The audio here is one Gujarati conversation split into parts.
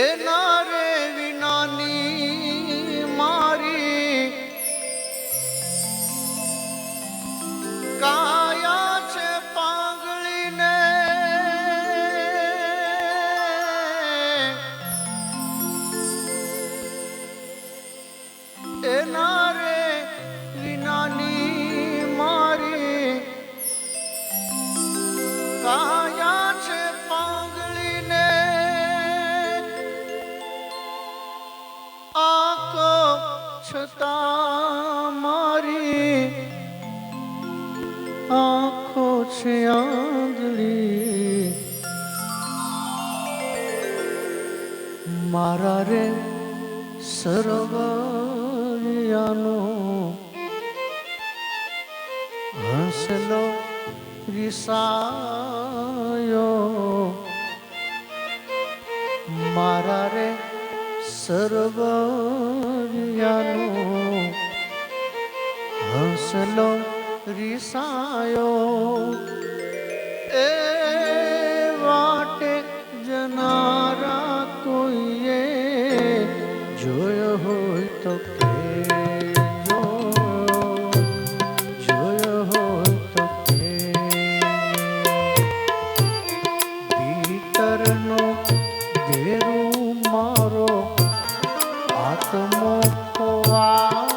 এনারে છતાં મારી આંખો છે આંધળી. મારા રે સરવરિયાનો હસલો રિસાયો મારા રે સર્વરિયાનો હસલો રિસાયો. એ વાટે જનારા કોઈએ જોયો હોય તો হাত মুখ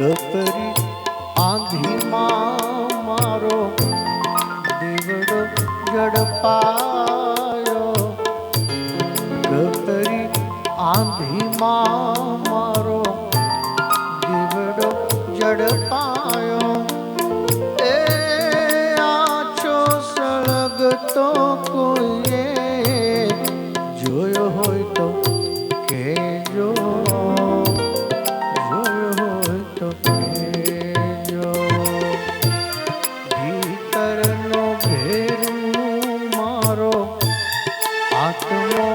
કપરી આંધીમાં મારો દીવડો જડપાયો મારો દીવડો જડપાયો એ આછો સળગતો કોઈએ જોયો હોય તો કહેજો જોયો હોય તો કહેજો ભીતરનો ભેરું મારો આત્મો ખોવાનો